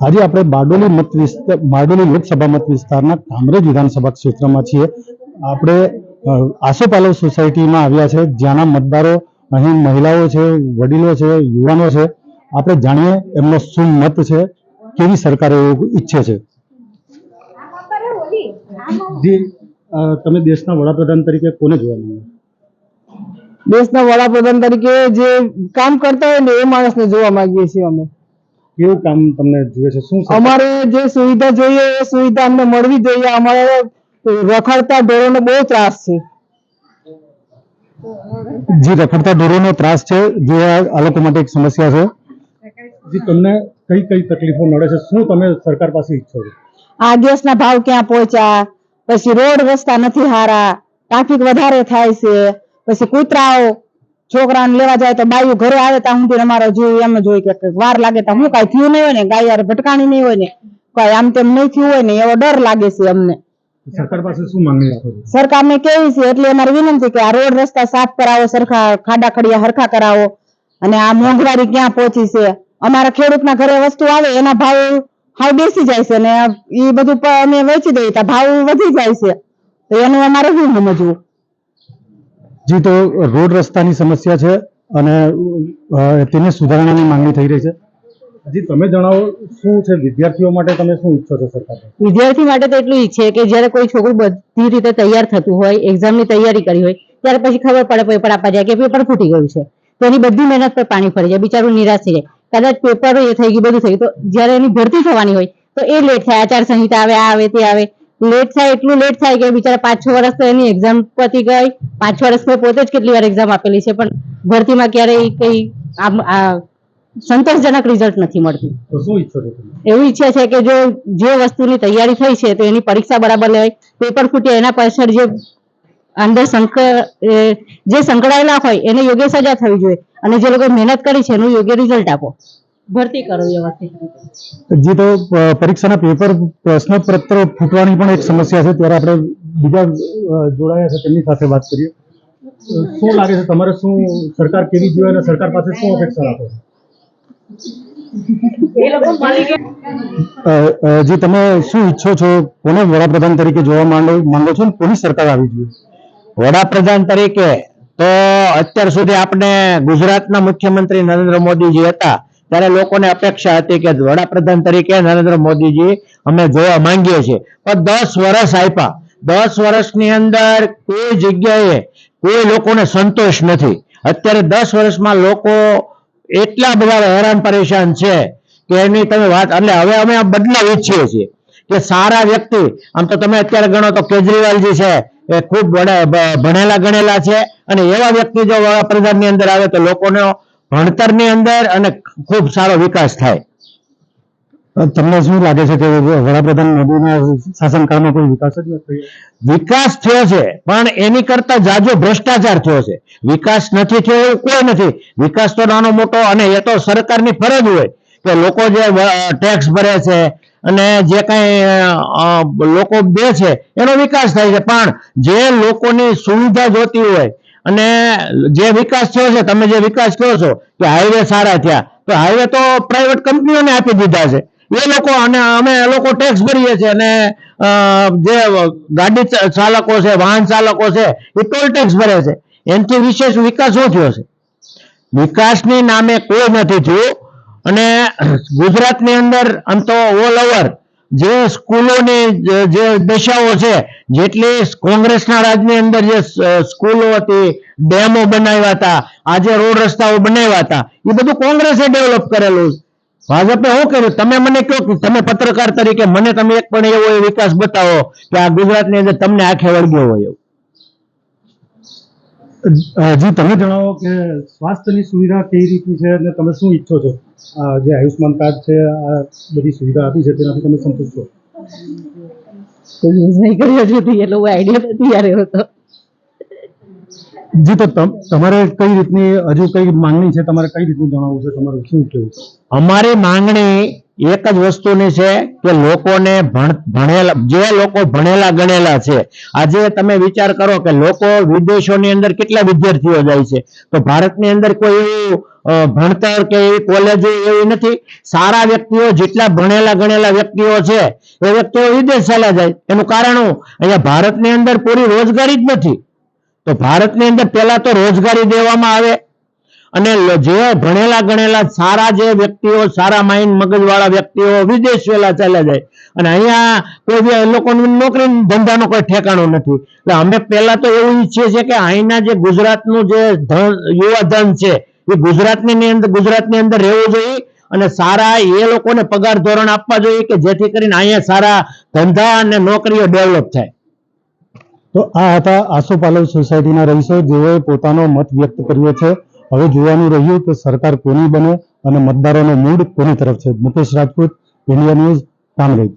આજે આપણે બારડોલી મત વિસ્તાર બારડોલી લોકસભા મત વિસ્તારના કામરેજ વિધાનસભા ક્ષેત્રમાં છીએ. આપણે આસોપાલવ સોસાયટીમાં આવ્યા છે જ્યાંના મતદારો અહીં મહિલાઓ છે વડીલો છે યુવાનો છે. આપણે જાણીએ એમનો શું મત છે કેવી સરકાર એવું ઈચ્છે છે? જી તમે દેશના વડાપ્રધાન તરીકે કોને જોવા માંગો? દેશના વડાપ્રધાન તરીકે જે કામ કરતા હોય ને એ માણસને જોવા માંગીએ છીએ અમે. કેવું કામ તમને જોઈએ છે? શું અમારે જે સુવિધા જોઈએ એ સુવિધા અમને મળવી જોઈએ. અમારે રખડતા ઢોરોનો બહુ ત્રાસ છે. જે રખડતા ઢોરોનો ત્રાસ છે જે આ લોકો માટે એક સમસ્યા છે. જી તમને કઈ કઈ તકલીફો નડે છે? શું તમે સરકાર પાસે ઈચ્છો છો? આ ગેસના ભાવ ક્યાં પહોંચ્યા? પછી રોડ રસ્તા નથી હારા. ટ્રાફિક વધારે થાય છે. પછી કૂતરાઓ છોકરાને લેવા જાય તો બાયું ઘરે આવે ત્યાં સુધી અમારો જીવ એમ જ હોય કે વાર લાગે તો હું કાંઈ થયું નહીં હોય ને ગાય યાર ભટકાણી નહીં હોય ને કાંઈ આમ તેમ નહીં થયું હોય ને એવો ડર લાગે છે અમને. સરકાર પાસે શું માંગણી રાખો સરકારને કેવી છે એટલે અમારી વિનંતી કે આ રોડ રસ્તા સાફ કરાવો સરખા ખાડા ખડિયા હરખા કરાવો અને આ મોંઘવારી ક્યાં પહોંચી છે? અમારા ખેડૂતના ઘરે વસ્તુ આવે એના ભાવ હાવ બેસી જાય છે ને એ બધું અમે વેચી દઈએ ભાવ વધી જાય છે. તો એનું અમારે શું સમજવું? જી તો રોડ રસ્તાની સમસ્યા છે અને તેને સુધારણાની માંગણી થઈ રહી છે. જી તમે જણાવો શું છે? વિદ્યાર્થીઓ માટે તમે શું ઈચ્છો છો સરકાર વિદ્યાર્થી માટે તો એટલું ઈચ્છે કે જ્યારે કોઈ છોકરું બધી રીતે તૈયાર થતું હોય એક્ઝામની તૈયારી કરી હોય ત્યારે પછી ખબર પડે પેપર આપવા જાય કે પેપર ફૂટી ગયું છે. તો એની બધી મહેનત પર પાણી ફરી જાય બિચારું નિરાશ થઈ જાય. કદાચ પેપર એ થઈ ગયું બધું થઈ ગયું. તો જ્યારે એની ભરતી થવાની હોય તો એ લેટ થાય આચાર સંહિતા આવે આ આવે તે આવે. લેટ થાય એટલું લેટ થાય કે બિચારા પાંચ છ વર્ષ તો એની એક્ઝામ પતી ગઈ. પાંચ છ વર્ષ મેં પોતે જ કેટલી વાર એક્ઝામ આપેલી છે પણ ભરતીમાં ક્યારેય કઈ સંતોષજનક રિઝલ્ટ નથી મળતું. એવું ઈચ્છા છે કે જો જે વસ્તુની તૈયારી થઈ છે તો એની પરીક્ષા બરાબર લેવાય. પેપર ફૂટે એના પાછળ જે અંદર જે સંકળાયેલા હોય એને યોગ્ય સજા થવી જોઈએ. અને જે લોકો મહેનત કરી છે એનું યોગ્ય રિઝલ્ટ આપો. ભરતી કરો વ્યવસ્થિત. જી તો પરીક્ષાના પેપર પ્રશ્નપત્ર ફૂટવાની પણ એક સમસ્યા છે. ત્યારે આપણે બીજા જોડાયા છે તેમની સાથે વાત કરીએ. શું લાગે છે તમારે શું સરકાર કેવી જોઈએ અને સરકાર પાસે શું અપેક્ષા રાખો જી તમે શું ઈચ્છો છો કોને વડાપ્રધાન તરીકે જોવા માંગો માંગો છો કોની સરકાર આવી જોઈએ? વડાપ્રધાન તરીકે તો અત્યાર સુધી આપણે ગુજરાતના મુખ્યમંત્રી નરેન્દ્ર મોદી જે હતા. ત્યારે લોકોને અપેક્ષા હતી કે વડાપ્રધાન તરીકે નરેન્દ્ર મોદીજી અમે જોવા માંગીએ છીએ. પણ દસ વર્ષ આપ્યા દસ વર્ષની અંદર કોઈ જગ્યાએ કોઈ લોકોને સંતોષ નથી. અત્યારે દસ વર્ષમાં લોકો એટલા બધા હેરાન પરેશાન છે કે એની તમે વાત એટલે હવે અમે આ બદલાવ ઈચ્છીએ છીએ કે સારા વ્યક્તિ, આમ તો તમે અત્યારે ગણો તો કેજરીવાલજી છે, એ ખૂબ ભણેલા ગણેલા છે અને એવા વ્યક્તિ જો વડાપ્રધાનની અંદર આવે તો લોકોનો ભણતરની અંદર અને ખૂબ સારો વિકાસ થાય. તમને શું લાગે છે કે વડાપ્રધાન મોદીના શાસનકાળમાં કોઈ વિકાસ જ નથી? વિકાસ થયો છે પણ એની કરતા જાજો ભ્રષ્ટાચાર થયો છે. વિકાસ નથી થયો એવું કોઈ નથી. વિકાસ તો નાનો મોટો અને એ તો સરકારની ફરજ હોય કે લોકો જે ટેક્સ ભરે છે અને જે કઈ લોકો દે છે એનો વિકાસ થાય છે. પણ જે લોકોની સુવિધા જોતી હોય અને જે વિકાસ થયો છે, તમે જે વિકાસ કહો છો, કે હાઈવે સારા થયા, તો હાઈવે તો પ્રાઇવેટ કંપનીઓને આપી દીધા છે. એ લોકો અને અમે લોકો ટેક્સ ભરીએ છીએ અને જે ગાડી ચાલકો છે, વાહન ચાલકો છે, એ ટોલ ટેક્સ ભરે છે. એનાથી વિશેષ વિકાસ શું થયો છે? વિકાસની નામે કોઈ નથી થયું. અને ગુજરાતની અંદર આમ તો ઓલ ઓવર જે સ્કૂલોની, જે- દશાઓ છે, જેટલી કોંગ્રેસના રાજની અંદર જે સ્કૂલો હતી, ડેમો બનાવ્યા હતા, આજે રોડ રસ્તાઓ બનાવ્યા હતા, એ બધું કોંગ્રેસે ડેવલપ કરેલું. ભાજપે શું કર્યું? તમે મને કહો તમે પત્રકાર તરીકે, મને તમે એક પણ એવો વિકાસ બતાવો કે આ ગુજરાતની અંદર તમને આંખે વળગ્યો હોય જી તમે જણાવો કે સ્વાસ્થ્યની સુવિધા કઈ રીતની છે અને તમે શું ઈચ્છો છો? જે આયુષ્માન કાર્ડ છે આ બધી સુવિધા આપી છે તેનાથી તમે સંતુષ્ટ છો? કોઈ યુઝ નહીં કર્યો છે સુધી એટલે આઈડિયા નથી યાર એવો તો. જી તો તમ- તમારે કઈ રીતની હજુ કઈ માંગણી છે? તમારે કઈ રીતનું જણાવવું છે? તમારું શું કેવું અમારી માંગણી એક જ વસ્તુની છે કે લોકોને ભણ- ભણેલા, જે લોકો ભણેલા ગણેલા છે. આજે તમે વિચાર કરો કે લોકો વિદેશોની અંદર કેટલા વિદ્યાર્થીઓ જાય છે. તો ભારતની અંદર કોઈ એવું ભણતર કે એવી કોલેજો એવી નથી. સારા વ્યક્તિઓ જેટલા ભણેલા ગણેલા વ્યક્તિઓ છે, એ વ્યક્તિઓ વિદેશ ચાલ્યા જાય. એનું કારણ અહીંયા ભારતની અંદર પૂરી રોજગારી જ નથી. તો ભારતની અંદર પહેલા તો રોજગારી દેવામાં આવે અને જે ભણેલા ગણેલા સારા જે વ્યક્તિઓ, સારા માઇન્ડ મગજવાળા વ્યક્તિઓ વિદેશ વેલા ચાલ્યા જાય. અને અહીંયા કોઈ બી લોકોની નોકરી ધંધાનો કોઈ ઠેકાણો નથી. એટલે અમે પહેલા તો એવું ઈચ્છીએ છીએ કે અહીંના જે ગુજરાતનું જે ધન, યુવા ધન છે, એ ગુજરાતની અંદર ગુજરાતની અંદર રહેવું જોઈએ અને સારા એ લોકોને પગાર ધોરણ આપવા જોઈએ કે જેથી કરીને અહીંયા સારા ધંધા અને નોકરીઓ ડેવલપ થાય. તો આ હતા આસોપાલવ સોસાયટીના રહીશો, જેઓએ પોતાનો મત વ્યક્ત કર્યો છે. હવે જોવાનું રહ્યું કે સરકાર કોની બને અને મતદારોનો મૂડ કોની તરફ છે? Mukesh Rajput, India news Kamrej